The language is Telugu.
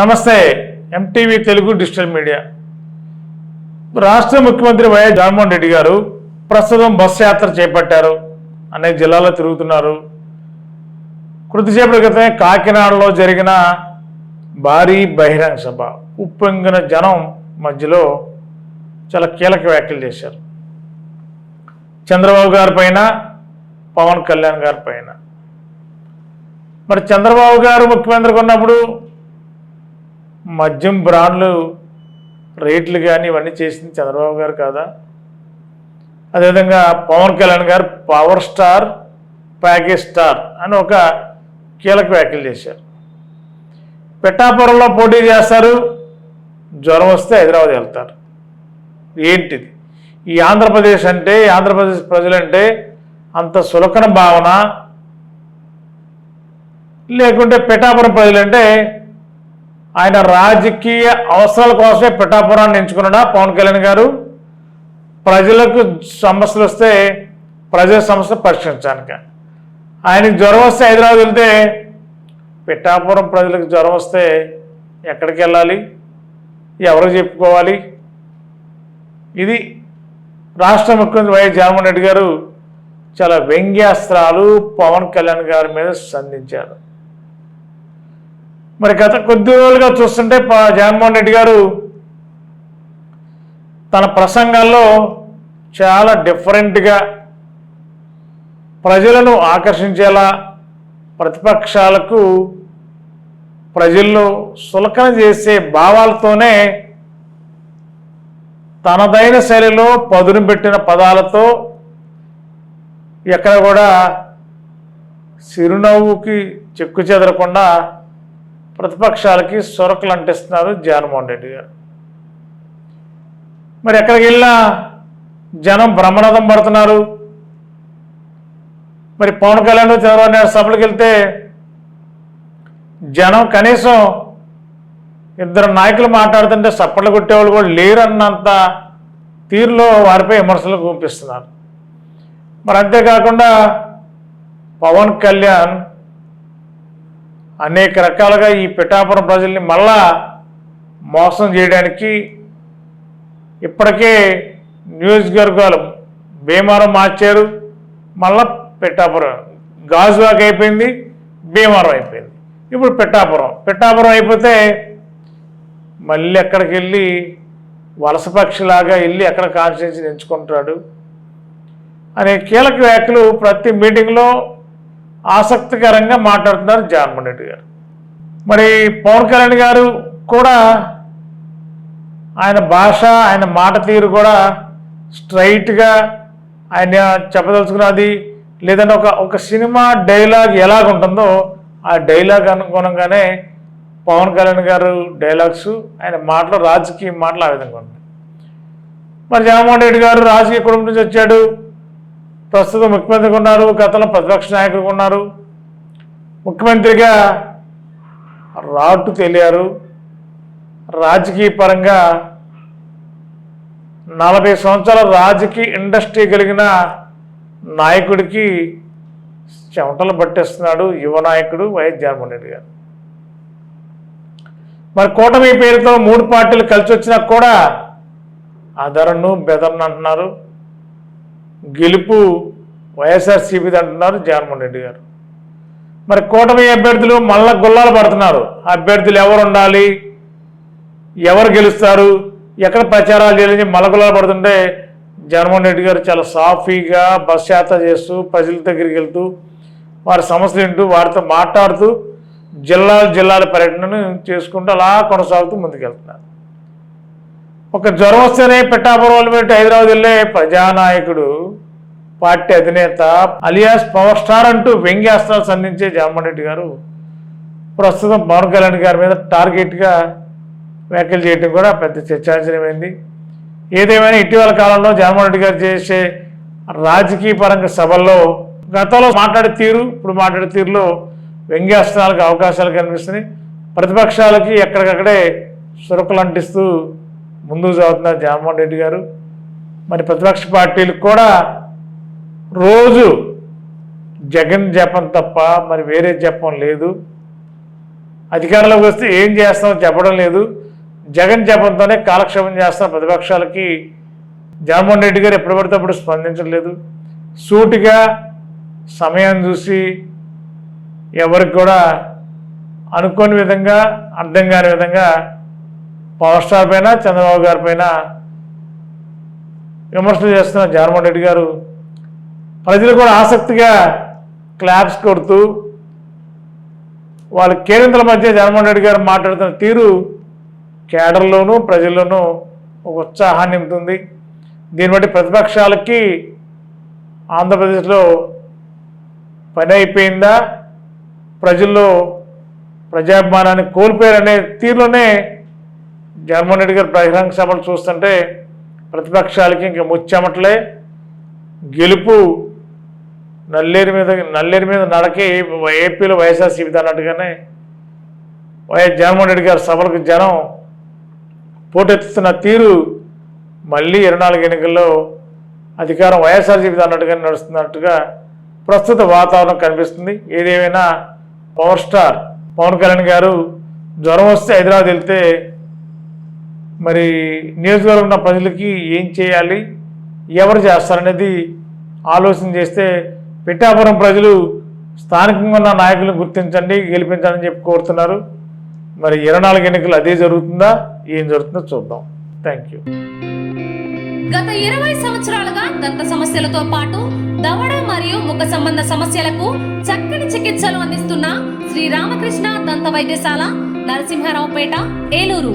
నమస్తే ఎంటీవీ తెలుగు డిజిటల్ మీడియా. రాష్ట్ర ముఖ్యమంత్రి వైఎస్ జగన్మోహన్ రెడ్డి గారు ప్రస్తుతం బస్సు యాత్ర చేపట్టారు. అనేక జిల్లాల్లో తిరుగుతున్నారు. కొద్దిసేపటి క్రితమే కాకినాడలో జరిగిన భారీ బహిరంగ సభ. ఉప్పొంగిన జనం మధ్యలో చాలా కీలక వ్యాఖ్యలు చేశారు. చంద్రబాబు గారి పైన పవన్ కళ్యాణ్ గారి పైన. మరి చంద్రబాబు గారు ముఖ్యమంత్రికి ఉన్నప్పుడు మద్యం బ్రాండ్లు రేట్లు కానీ ఇవన్నీ చేసింది చంద్రబాబు గారు కాదా? అదేవిధంగా పవన్ కళ్యాణ్ గారు పవర్ స్టార్ ప్యాకేజ్ స్టార్ అని ఒక కీలక వ్యాఖ్యలు చేశారు. పిఠాపురంలో పోటీ చేస్తారు జ్వరం వస్తే హైదరాబాద్ వెళ్తారు. ఏంటిది? ఈ ఆంధ్రప్రదేశ్ అంటే ఆంధ్రప్రదేశ్ ప్రజలంటే అంత సులకన భావన లేకుంటే పిఠాపురం ప్రజలంటే ఆయన రాజకీయ అవసరాల కోసమే పిఠాపురాన్ని ఎంచుకున్నాడా పవన్ కళ్యాణ్ గారు? ప్రజలకు సమస్యలు వస్తే ప్రజల సమస్యలు పరిష్కరించడానికి. ఆయనకి జ్వరం వస్తే హైదరాబాద్ వెళ్తే పిఠాపురం ప్రజలకు జ్వరం వస్తే ఎక్కడికి వెళ్ళాలి? ఎవరు చెప్పుకోవాలి? ఇది రాష్ట్ర ముఖ్యమంత్రి వైఎస్ జగన్మోహన్ రెడ్డి గారు చాలా వ్యంగ్యాస్త్రాలు పవన్ కళ్యాణ్ గారి మీద సంధించారు. మరి గత కొద్ది రోజులుగా చూస్తుంటే జగన్మోహన్ రెడ్డి గారు తన ప్రసంగాల్లో చాలా డిఫరెంట్గా ప్రజలను ఆకర్షించేలా ప్రతిపక్షాలకు ప్రజల్లో సులకన చేసే భావాలతోనే తనదైన శైలిలో పదును పెట్టిన పదాలతో ఎక్కడ కూడా చిరునవ్వుకి చెక్కు చెదరకుండా ప్రతిపక్షాలకి సొరకలు అంటిస్తున్నారు జగన్మోహన్ రెడ్డి గారు. మరి ఎక్కడికి వెళ్ళినా జనం బ్రహ్మనాథం పడుతున్నారు. మరి పవన్ కళ్యాణ్ చంద్రబాబు నాయుడు సభలకు వెళ్తే జనం కనీసం ఇద్దరు నాయకులు మాట్లాడుతుంటే సప్పట్లు కొట్టేవాళ్ళు కూడా లేరన్నంత తీరులో వారిపై విమర్శలు గుంపిస్తున్నారు మరి అంతేకాకుండా పవన్ కళ్యాణ్ అనేక రకాలుగా ఈ పిఠాపురం ప్రజల్ని మళ్ళా మోసం చేయడానికి ఇప్పటికే నియోజకవర్గాలు భీమవరం మార్చారు మళ్ళా పిఠాపురం. గాజువాక్ అయిపోయింది భీమవరం అయిపోయింది. ఇప్పుడు పిఠాపురం. పిఠాపురం అయిపోతే మళ్ళీ ఎక్కడికి వెళ్ళి వలసపక్షిలాగా వెళ్ళి ఎక్కడ కాన్స్టిట్యూన్సీ ఎంచుకుంటాడు? అనే కీలక వ్యాఖ్యలు ప్రతి మీటింగ్లో ఆసక్తికరంగా మాట్లాడుతున్నారు జగన్మోహన్ రెడ్డి గారు. మరి పవన్ కళ్యాణ్ గారు కూడా ఆయన భాష ఆయన మాట తీరు కూడా స్ట్రైట్గా ఆయన చెప్పదలుచుకున్నది లేదంటే ఒక ఒక సినిమా డైలాగ్ ఎలాగుంటుందో ఆ డైలాగ్ అనుగుణంగానే పవన్ కళ్యాణ్ గారు డైలాగ్స్ ఆయన మాటలు రాజకీయ మాటలు ఆ విధంగా ఉన్నాయి. మరి జగన్మోహన్ రెడ్డి గారు రాజకీయ కుటుంబం నుంచి వచ్చాడు. ప్రస్తుతం ముఖ్యమంత్రిగా ఉన్నారు గతంలో ప్రతిపక్ష నాయకులుగా ఉన్నారు. ముఖ్యమంత్రిగా రాటు తెలియారు రాజకీయ పరంగా నలభై సంవత్సరాల రాజకీయ ఇండస్ట్రీ కలిగిన నాయకుడికి చెమటలు పట్టేస్తున్నాడు యువ నాయకుడు వైఎస్ జగన్మోహన్ రెడ్డి గారు. మరి కూటమి పేరుతో మూడు పార్టీలు కలిసి వచ్చినా కూడా అదరను బెదరను అంటున్నారు. గెలుపు వైఎస్ఆర్సీపీది అంటున్నారు జగన్మోహన్ రెడ్డి గారు. మరి కూటమి అభ్యర్థులు మళ్ళా గుల్లాలు పడుతున్నారు. అభ్యర్థులు ఎవరు ఉండాలి? ఎవరు గెలుస్తారు? ఎక్కడ ప్రచారాలు చేయాలని మలగులాలు పడుతుంటే జగన్మోహన్ రెడ్డి గారు చాలా సాఫీగా బస్ యాత్ర చేస్తూ ప్రజల దగ్గరికి వెళ్తూ వారి సమస్యలు వింటూ వారితో మాట్లాడుతూ జిల్లాలు జిల్లాల పర్యటనను చేసుకుంటూ అలా కొనసాగుతూ ముందుకెళ్తున్నారు. ఒక జ్వరం వస్తేనే పిఠాపురం పెట్టి హైదరాబాద్ వెళ్ళే ప్రజానాయకుడు పార్టీ అధినేత అలియాస్ పవర్ స్టార్ అంటూ వ్యంగ్యాస్త్రాలు సంధించే జగన్మోహన్ రెడ్డి గారు ప్రస్తుతం పవన్ కళ్యాణ్ గారి మీద టార్గెట్గా వ్యాఖ్యలు చేయడం కూడా పెద్ద చర్చాంశనమైంది ఏదేమైనా ఇటీవల కాలంలో జగన్మోహన్ రెడ్డి గారు చేసే రాజకీయ పరంగా సభల్లో గతంలో మాట్లాడే తీరు ఇప్పుడు మాట్లాడే తీరులో వ్యంగ్యాస్త్రాలకు అవకాశాలు కనిపిస్తున్నాయి. ప్రతిపక్షాలకి ఎక్కడికక్కడే సురకలు అంటిస్తూ ముందుకు సాగుతున్నారు జగన్మోహన్ రెడ్డి గారు మరి ప్రతిపక్ష పార్టీలు కూడా రోజు జగన్ జపం తప్ప మరి వేరే జపం లేదు. అధికారంలోకి వస్తే ఏం చేస్తామో చెప్పడం లేదు. జగన్ జపంతోనే కాలక్షేపం చేస్తున్న ప్రతిపక్షాలకి జగన్మోహన్ రెడ్డి గారు ఎప్పుడు పడితే అప్పుడు స్పందించలేదు సూటిగా సమయం చూసి ఎవరికి కూడా అనుకోని విధంగా అర్థం కాని విధంగా పవర్ స్టార్ పైన చంద్రబాబు గారి పైన విమర్శలు చేస్తున్న జగన్మోహన్ రెడ్డి గారు ప్రజలు కూడా ఆసక్తిగా క్లాప్స్ కొడుతూ వాళ్ళ కేంద్రాల మధ్య జగన్మోహన్ రెడ్డి గారు మాట్లాడుతున్న తీరు కేడర్లోనూ ప్రజల్లోనూ ఒక ఉత్సాహాన్ని నింపుతుంది. దీన్ని బట్టి ప్రతిపక్షాలకి ఆంధ్రప్రదేశ్లో పని అయిపోయిందా? ప్రజల్లో ప్రజాభిమానాన్ని కోల్పోయారనే తీరులోనే జగన్మోహన్ రెడ్డి గారు బహిరంగ సభలు చూస్తుంటే ప్రతిపక్షాలకి ఇంకా ముచ్చెమటలే. గెలుపు నల్లేరు మీద నల్లేరు మీద నడకే ఏపీలో వైఎస్ఆర్సీపీ అన్నట్టుగానే వైఎస్ జగన్మోహన్ రెడ్డి గారి సభలకు జనం పోటెత్తుతున్న తీరు మళ్ళీ ఇరవై నాలుగు ఎన్నికల్లో అధికారం వైఎస్ఆర్సీపీ అన్నట్టుగానే నడుస్తున్నట్టుగా ప్రస్తుత వాతావరణం కనిపిస్తుంది. ఏదేమైనా పవర్ స్టార్ పవన్ కళ్యాణ్ గారు జ్వరం వస్తే హైదరాబాద్ వెళ్తే మరి నియోజకవర్గం ఉన్న ప్రజలకి ఏం చేయాలి ఎవరు చేస్తారనేది ఆలోచన చేస్తే పిఠాపురం ప్రజలు స్థానికంగా ఉన్న నాయకులను గుర్తించండి గెలిపించాలని చెప్పి కోరుతున్నారు. మరి ఇరవై నాలుగు ఎన్నికలు అదే జరుగుతుందా ఏం జరుగుతుందో చూద్దాం. థ్యాంక్ యూ గత ఇరవై సంవత్సరాలుగా దంత సమస్యలతో పాటు దవడ మరియు ముఖ సంబంధ సమస్యలకు చక్కని చికిత్సలు అందిస్తున్న శ్రీ రామకృష్ణ దంత వైద్యశాల నరసింహారావుపేట ఏలూరు.